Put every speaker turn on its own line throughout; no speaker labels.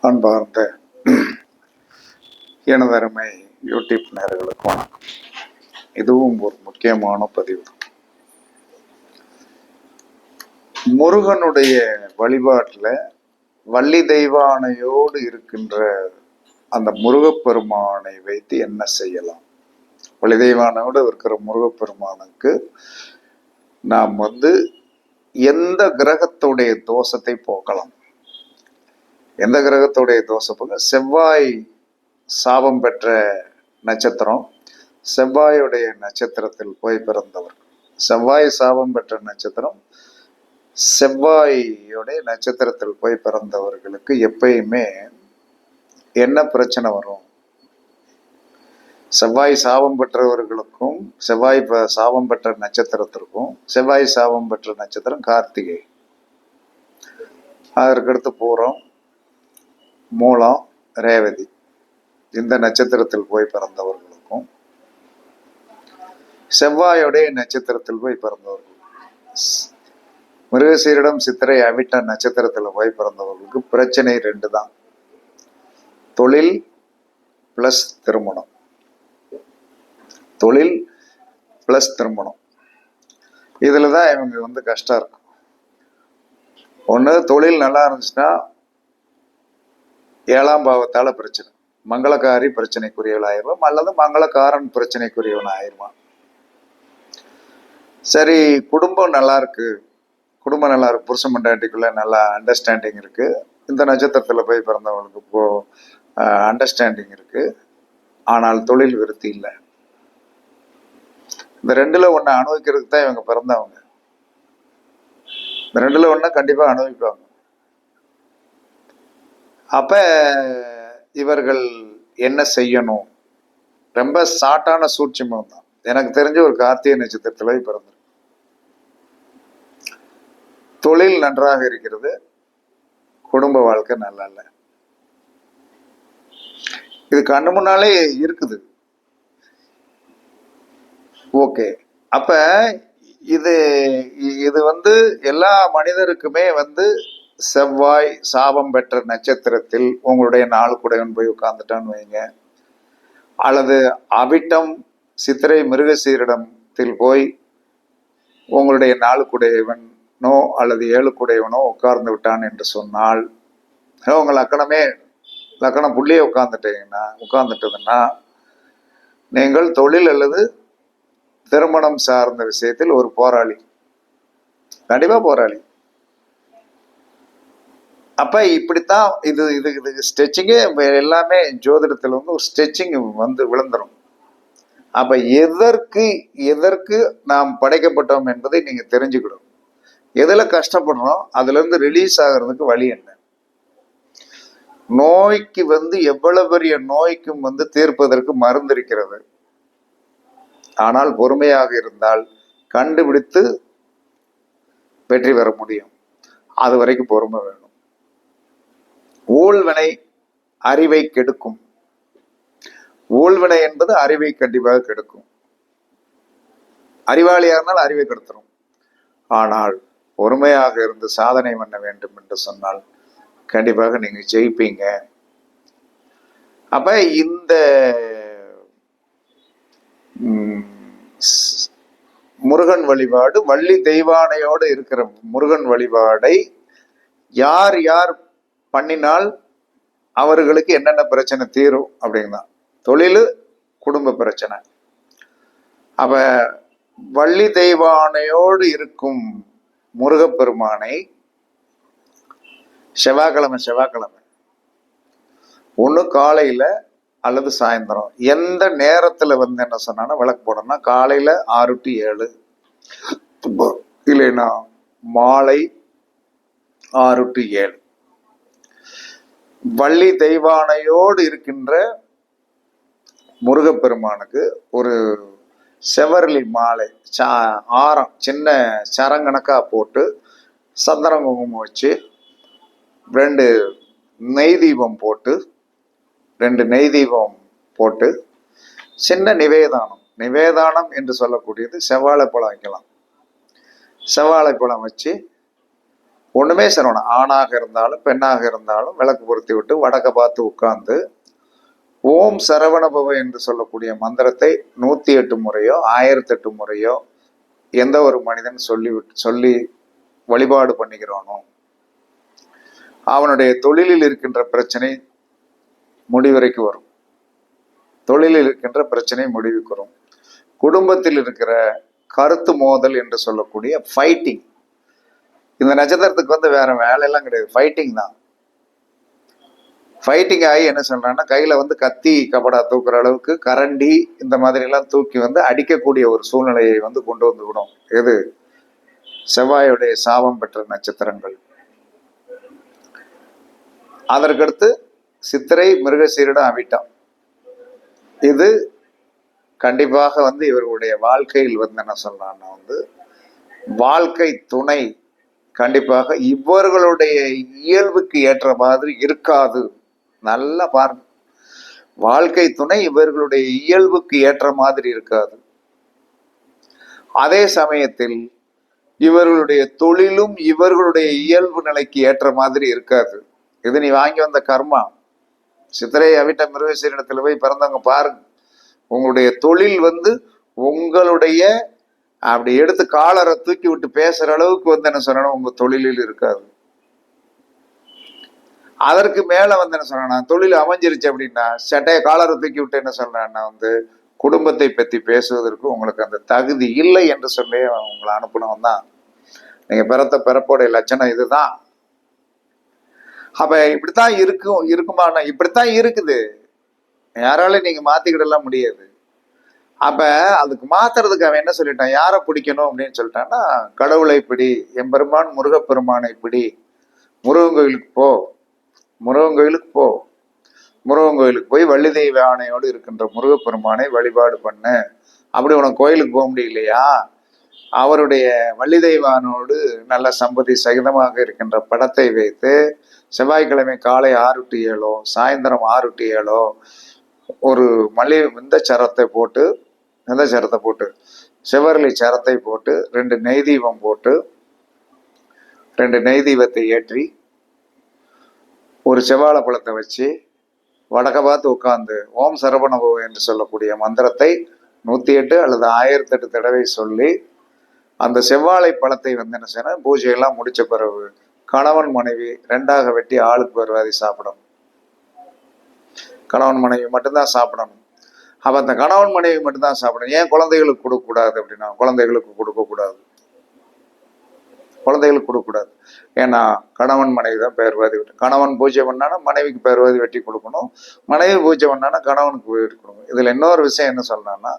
அன்பார்ந்த எனதருமை யூடியூப் நேர்களுக்கு வணக்கம். இதுவும் ஒரு முக்கியமான பதிவு. முருகனுடைய வழிபாட்டில் வள்ளி தெய்வானையோடு இருக்கின்ற அந்த முருகப்பெருமானை வைத்து என்ன செய்யலாம்? வள்ளி தெய்வானையோடு இருக்கிற முருகப்பெருமானுக்கு நாம் வந்து எந்த கிரகத்துடைய தோஷத்தை போக்கலாம்? எந்த கிரகத்துடைய தோஷம் செவ்வாய் சாபம் பெற்ற நட்சத்திரம் செவ்வாயுடைய நட்சத்திரத்தில் போய் பிறந்தவர். செவ்வாய் சாபம் பெற்ற நட்சத்திரம் செவ்வாயுடைய நட்சத்திரத்தில் போய் பிறந்தவர்களுக்கு எப்பயுமே என்ன பிரச்சனை வரும்? செவ்வாய் சாபம் பெற்றவர்களுக்கும் செவ்வாய் ப- சாபம் பெற்ற நட்சத்திரத்திற்கும் செவ்வாய் சாபம் பெற்ற நட்சத்திரம் கார்த்திகை. அதற்கடுத்து பூரம். மூலம் ரேவதி. இந்த நட்சத்திரத்தில் போய் பிறந்தவர்களுக்கும் செவ்வாயுடைய நட்சத்திரத்தில் போய் பிறந்தவர்கள் மிருகசீரிடம் சித்திரை அவிட்ட நட்சத்திரத்தில் போய் பிறந்தவர்களுக்கு பிரச்சனை ரெண்டு தான். தொழில் பிளஸ் திருமணம். தொழில் பிளஸ் திருமணம். இதில் தான் இவங்க வந்து கஷ்டம் இருக்கும் ஒன்று தொழில் நல்லா இருந்துச்சுன்னா ஏழாம் பாவத்தால பிரச்சனை. மங்களக்காரி பிரச்சனைக்குரியவள் ஆயிடுவான் அல்லது மங்களக்காரன் பிரச்சனைக்குரியவன் ஆயிடுவான் சரி குடும்பம் நல்லா இருக்கு. குடும்பம் நல்லா இருக்கு. புருஷன் மண்டாட்டிக்குள்ள நல்லா அண்டர்ஸ்டாண்டிங் இருக்கு. இந்த நட்சத்திரத்துல போய் பிறந்தவங்களுக்கு இப்போ அண்டர்ஸ்டாண்டிங் இருக்கு. ஆனால் தொழில் விருத்தி இல்லை. இந்த ரெண்டுல ஒன்றை அனுபவிக்கிறதுக்கு தான் இவங்க பிறந்தவங்க. இந்த ரெண்டுல ஒன்றை கண்டிப்பா அனுபவிப்பாங்க. அப்ப இவர்கள் என்ன செய்யணும்? ரொம்ப ஷார்ட்டான சூட்சமம் தான். எனக்கு தெரிஞ்ச ஒரு கார்த்திகை நட்சத்திரத்துல பிறந்திருக்கு தொழில் நன்றாக இருக்கிறது. குடும்ப வாழ்க்கை நல்லா இல்லை. இது கண்ணு முன்னாலே இருக்குது. ஓகே. அப்ப இது இது வந்து எல்லா மனிதருக்குமே வந்து செவ்வாய் சாபம் பெற்ற நட்சத்திரத்தில் உங்களுடைய நாளுக்குடையவன் போய் உட்கார்ந்துட்டான்னு வைங்க. அல்லது அவிட்டம் சித்திரை மிருகசீரிடத்தில் போய் உங்களுடைய நாளுக்குடையவனோ அல்லது ஏழுக்குடையவனோ உட்கார்ந்து விட்டான் என்று சொன்னால் உங்கள் லக்கணமே லக்கணம் புள்ளியே உட்கார்ந்துட்டீங்கன்னா உட்கார்ந்துட்டதுன்னா நீங்கள் தொழில் அல்லது திருமணம் சார்ந்த விஷயத்தில் ஒரு போராளி. கண்டிப்பாக போராளி. அப்ப இப்படித்தான் இது இது இது ஸ்ட்ரெச்சிங்கே எல்லாமே ஜோதிடத்துல வந்து ஒரு ஸ்ட்ரெச்சிங் வந்து விழுந்துடும் அப்ப எதற்கு எதற்கு நாம் படைக்கப்பட்டோம் என்பதை நீங்க தெரிஞ்சுக்கணும் எதுல கஷ்டப்படுறோம் அதுல இருந்து ரிலீஸ் ஆகிறதுக்கு வழி என்ன? நோய்க்கு வந்து எவ்வளவு பெரிய நோய்க்கும் வந்து தீர்ப்பதற்கு மருந்து இருக்கிறது. ஆனால் பொறுமையாக இருந்தால் கண்டுபிடித்து வெற்றி பெற முடியும். அது வரைக்கும் பொறுமை வேணும். ஊழ்வினை அறிவை கெடுக்கும். ஊழ்வினை என்பது அறிவை கண்டிப்பாக கெடுக்கும். அறிவாளியாக இருந்தால் அறிவை கெடுத்துரும். ஆனால் பொறுமையாக இருந்து சாதனை பண்ண வேண்டும் என்று சொன்னால் கண்டிப்பாக நீங்க ஜெயிப்பீங்க. அப்ப இந்த முருகன் வழிபாடு வள்ளி தெய்வானையோடு இருக்கிற முருகன் வழிபாடை யார் யார் பண்ணினால் அவர்களுக்கு என்னென்ன பிரச்சனை தீரும் அப்படின்னா தொழில் குடும்ப பிரச்சனை. அவ வள்ளி தெய்வானையோடு இருக்கும் முருகப்பெருமானை செவ்வாய்க்கிழமை செவ்வாய்க்கிழமை. ஒன்று காலையில் அல்லது சாயந்தரம். எந்த நேரத்தில் வந்து என்ன சொன்னான்னா விளக்கு போடணும்னா காலையில் ஆறு டு ஏழு. இல்லைன்னா மாலை ஆறு டு ஏழு. வள்ளி தெய்வானையோடு இருக்கின்ற முருகப்பெருமானுக்கு ஒரு செவரளி மாலை சா ஆரம் சின்ன சரங்கணக்கா போட்டு சந்தன குங்குமம் வச்சு ரெண்டு நெய் தீபம் போட்டு ரெண்டு நெய் தீபம் போட்டு சின்ன நிவேதானம். நிவேதானம் என்று சொல்லக்கூடியது செவ்வாழைப்பழம் வைக்கலாம். செவ்வாழைப்பழம் வச்சு ஒன்றுமே சொல்லணும் ஆணாக இருந்தாலும் பெண்ணாக இருந்தாலும் விளக்கு பொருத்தி விட்டு வடக்க பார்த்து உட்கார்ந்து ஓம் சரவணபவ என்று சொல்லக்கூடிய மந்திரத்தை நூற்றி எட்டு முறையோ ஆயிரத்தி எட்டு முறையோ எந்த ஒரு மனிதன் சொல்லி சொல்லி வழிபாடு பண்ணிக்கிறானோ அவனுடைய தொழிலில் இருக்கின்ற பிரச்சனை முடிவரைக்கு வரும். தொழிலில் இருக்கின்ற பிரச்சனை முடிவுக்கு வரும். குடும்பத்தில் இருக்கிற கருத்து மோதல் என்று சொல்லக்கூடிய ஃபைட்டிங் இந்த நட்சத்திரத்துக்கு வந்து வேற வேலையெல்லாம் கிடையாது. ஃபைட்டிங் தான். ஃபைட்டிங் ஆகி என்ன சொல்றான்னா கையில வந்து கத்தி கபடா தூக்குற அளவுக்கு கரண்டி இந்த மாதிரி எல்லாம் தூக்கி வந்து அடிக்கக்கூடிய ஒரு சூழ்நிலையை வந்து கொண்டு வந்து விடும் எது? செவ்வாயுடைய சாபம் பெற்ற நட்சத்திரங்கள். அதற்கடுத்து சித்திரை மிருகசீரிடம் அவிட்டம். இது கண்டிப்பாக வந்து இவர்களுடைய வாழ்க்கையில் வந்து என்ன சொல்றான்னா வந்து வாழ்க்கை துணை கண்டிப்பாக இவர்களுடைய இயல்புக்கு ஏற்ற மாதிரி இருக்காது. நல்லா பாருங்க வாழ்க்கை துணை இவர்களுடைய இயல்புக்கு ஏற்ற மாதிரி இருக்காது. அதே சமயத்தில் இவர்களுடைய தொழிலும் இவர்களுடைய இயல்பு நிலைக்கு ஏற்ற மாதிரி இருக்காது. இது நீ வாங்கி வந்த கர்மா. சித்திரை அவிட்ட மிருகசீரிடத்தில் போய் பிறந்தவங்க பாருங்க. உங்களுடைய தொழில் வந்து உங்களுடைய அப்படி எடுத்து காலரை தூக்கி விட்டு பேசுற அளவுக்கு வந்து என்ன சொல்லணும் உங்க தொழிலில் இருக்காது. அதற்கு மேல வந்து என்ன சொல்லணும் தொழில் அமைஞ்சிருச்சு அப்படின்னா சட்டைய காலரை தூக்கி விட்டு என்ன சொல்றேன்னா வந்து குடும்பத்தை பத்தி பேசுவதற்கு உங்களுக்கு அந்த தகுதி இல்லை என்று சொல்லி உங்களை அனுப்பினவன் தான். நீங்க பிறத்த பிறப்போடைய லட்சணம் இதுதான். அப்ப இப்படித்தான் இருக்கும் இருக்குமானா இப்படித்தான் இருக்குது. யாராலையும் நீங்க மாத்திக்கிடலாம் முடியாது. அப்ப அதுக்கு மாத்துறதுக்கு அவன் என்ன சொல்லிட்டான்? யாரை பிடிக்கணும் அப்படின்னு சொல்லிட்டான்னா கடவுளை பிடி எம்பெருமான் முருகப்பெருமானை பிடி. முருகன் கோயிலுக்கு போ. முருகன் கோயிலுக்கு போ. முருகன் கோயிலுக்கு போய் வள்ளி தெய்வ ஆணையோடு இருக்கின்ற முருகப்பெருமானை வழிபாடு பண்ணு. அப்படி உனக்கு கோயிலுக்கு போக முடியலையா? அவருடைய வள்ளி தெய்வானோடு நல்ல சம்பதி சகிதமாக இருக்கின்ற படத்தை வைத்து செவ்வாய்க்கிழமை காலை ஆறு டு ஏழோ சாயந்தரம் ஆறு டு ஏழோ ஒரு மல்லி இந்த சரத்தை போட்டு இந்த சரத்தை போட்டு செவ்வரளி சரத்தை போட்டு ரெண்டு நெய் தீபம் போட்டு ரெண்டு நெய் தீபத்தை ஏற்றி ஒரு செவ்வாழை பழத்தை வச்சு வடக்க பார்த்து உட்காந்து ஓம் சரவணபவ என்று சொல்லக்கூடிய மந்திரத்தை நூற்றி எட்டு அல்லது ஆயிரத்தி எட்டு தடவை சொல்லி அந்த செவ்வாழை பழத்தை வந்து என்ன செய்யணும்? பூஜையெல்லாம் முடிச்ச பிறகு கணவன் மனைவி ரெண்டாக வெட்டி ஆளுக்கு வருவாதி சாப்பிடணும். கணவன் மனைவி மட்டும்தான் சாப்பிடணும். அப்போ அந்த கணவன் மனைவி மட்டும்தான் சாப்பிடணும். ஏன் குழந்தைகளுக்கு கொடுக்கக்கூடாது அப்படின்னா குழந்தைகளுக்கு கொடுக்கக்கூடாது. குழந்தைகளுக்கு கொடுக்கக்கூடாது. ஏன்னா கணவன் மனைவி தான் பேர்வாதி வெட்டி கணவன் பூஜை பண்ணானா மனைவிக்கு பேர்வாதி வெட்டி கொடுக்கணும். மனைவி பூஜை பண்ணானா கணவனுக்கு வெட்டி கொடுக்கணும். இதில் இன்னொரு விஷயம் என்ன சொல்லணும்னா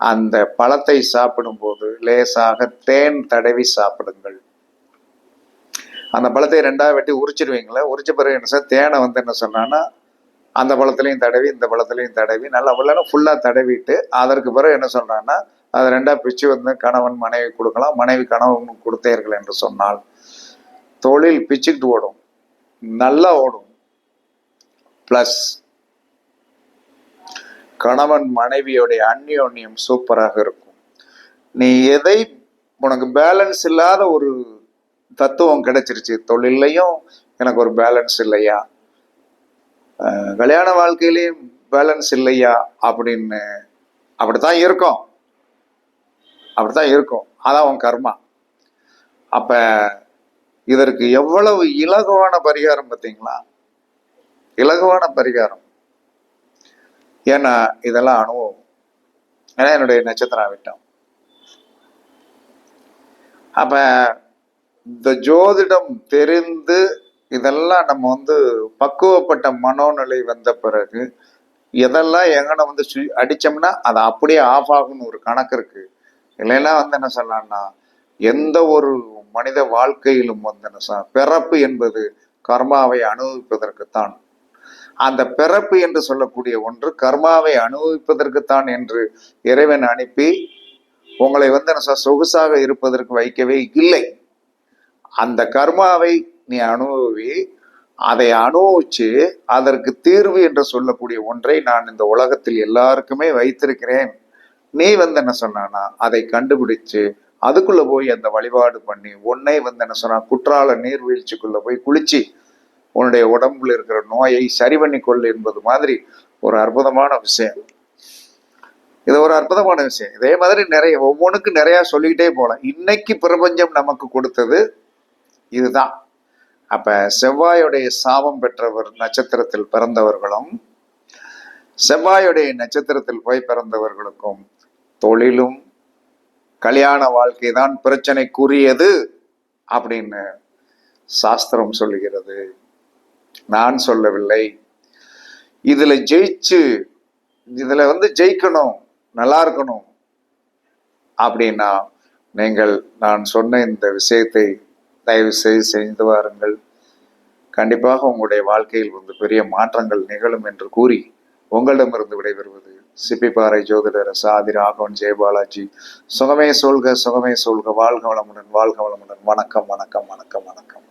அந்த பழத்தை சாப்பிடும்போது லேசாக தேன் தடவி சாப்பிடுங்கள். அந்த பழத்தை ரெண்டாவது வெட்டி உரிச்சிருவீங்களே உரிச்ச பிறகு என்ன சார் தேனை வந்து என்ன சொன்னான்னா அந்த பழத்துலையும் தடவி இந்த பழத்துலையும் தடவி நல்லா இல்லைன்னா ஃபுல்லாக தடவிட்டு அதற்கு பிறகு என்ன சொல்கிறாங்கன்னா அதை ரெண்டாக பிச்சு வந்து கணவன் மனைவி கொடுக்கலாம் மனைவி கணவன் கொடுத்தீர்கள் என்று சொன்னால். தொழில் பிச்சுக்கிட்டு ஓடும். நல்லா ஓடும். ப்ளஸ் கணவன் மனைவியோடைய அந்யோன்யம் சூப்பராக இருக்கும். நீ எதை உனக்கு பேலன்ஸ் இல்லாத ஒரு தத்துவம் கிடைச்சிருச்சு. தொழிலையும் எனக்கு ஒரு பேலன்ஸ் இல்லையா? கல்யாண வாழ்க்கையிலையும் பேலன்ஸ் இல்லையா அப்படின்னு அப்படித்தான் இருக்கும். அப்படித்தான் இருக்கும். அதான் உன் கர்மா. அப்ப இதற்கு எவ்வளவு இலகுவான பரிகாரம் பார்த்தீங்களா? இலகுவான பரிகாரம். ஏன்னா இதெல்லாம் அனுபவம். ஏன்னா என்னுடைய நட்சத்திரம் விட்டம் அப்ப இந்த ஜோதிடம் தெரிந்து இதெல்லாம் நம்ம வந்து பக்குவப்பட்ட மனோநிலை வந்த பிறகு எதெல்லாம் எங்கன வந்து சு- அடித்தோம்னா அது அப்படியே ஆஃப் ஆகும்னு ஒரு கணக்கு இருக்குது இல்லைன்னா வந்து என்ன சொல்லலாம்னா எந்த ஒரு மனித வாழ்க்கையிலும் வந்து என்ன சொல்ல பிறப்பு என்பது கர்மாவை அனுபவிப்பதற்குத்தான். அந்த பிறப்பு என்று சொல்லக்கூடிய ஒன்று கர்மாவை அனுபவிப்பதற்குத்தான் என்று இறைவன் அனுப்பி உங்களை வந்து என்ன சொல்ல, சொகுசாக இருப்பதற்கு வைக்கவே இல்லை. அந்த கர்மாவை நீ அனுபவி அதை அனுபவிச்சு அதற்கு தீர்வு என்று சொல்லக்கூடிய ஒன்றை நான் இந்த உலகத்தில் எல்லாருக்குமே வைத்திருக்கிறேன். நீ வந்து என்ன சொன்னானா அதை கண்டுபிடிச்சு அதுக்குள்ள போய் அந்த வழிபாடு பண்ணி உன்னை வந்து என்ன சொன்னா குற்றால நீர்வீழ்ச்சிக்குள்ள போய் குளிச்சு உன்னுடைய உடம்புல இருக்கிற நோயை சரி பண்ணி கொள் என்பது மாதிரி ஒரு அற்புதமான விஷயம். இது ஒரு அற்புதமான விஷயம். இதே மாதிரி நிறைய ஒவ்வொன்றுக்கு நிறைய சொல்லிக்கிட்டே போகலாம் இன்னைக்கு பிரபஞ்சம் நமக்கு கொடுத்தது இதுதான். அப்ப செவ்வாயுடைய சாபம் பெற்றவர் நட்சத்திரத்தில் பிறந்தவர்களும் செவ்வாயுடைய நட்சத்திரத்தில் போய் பிறந்தவர்களுக்கும் தொழிலும் கல்யாண வாழ்க்கை தான் பிரச்சனைக்குரியது அப்படின்னு சாஸ்திரம் சொல்லுகிறது. நான் சொல்லவில்லை. இதுல ஜெயிச்சு இதுல வந்து ஜெயிக்கணும் நல்லா இருக்கணும் அப்படின்னா நீங்கள் நான் சொன்ன இந்த விஷயத்தை தயவு செய்து செய்து வாருங்கள். கண்டிப்பாக உங்களுடைய வாழ்க்கையில் வந்து பெரிய மாற்றங்கள் நிகழும் என்று கூறி உங்களிடமிருந்து விடைபெறுவது சிப்பிப்பாறை ஜோதிடர் சாதி ராகவன் ஜெயபாலாஜி சுகமே சொல்க சுகமே சொல்க. வாழ்க வளமுடன் வாழ்க வளமுடன். வணக்கம் வணக்கம் வணக்கம் வணக்கம்.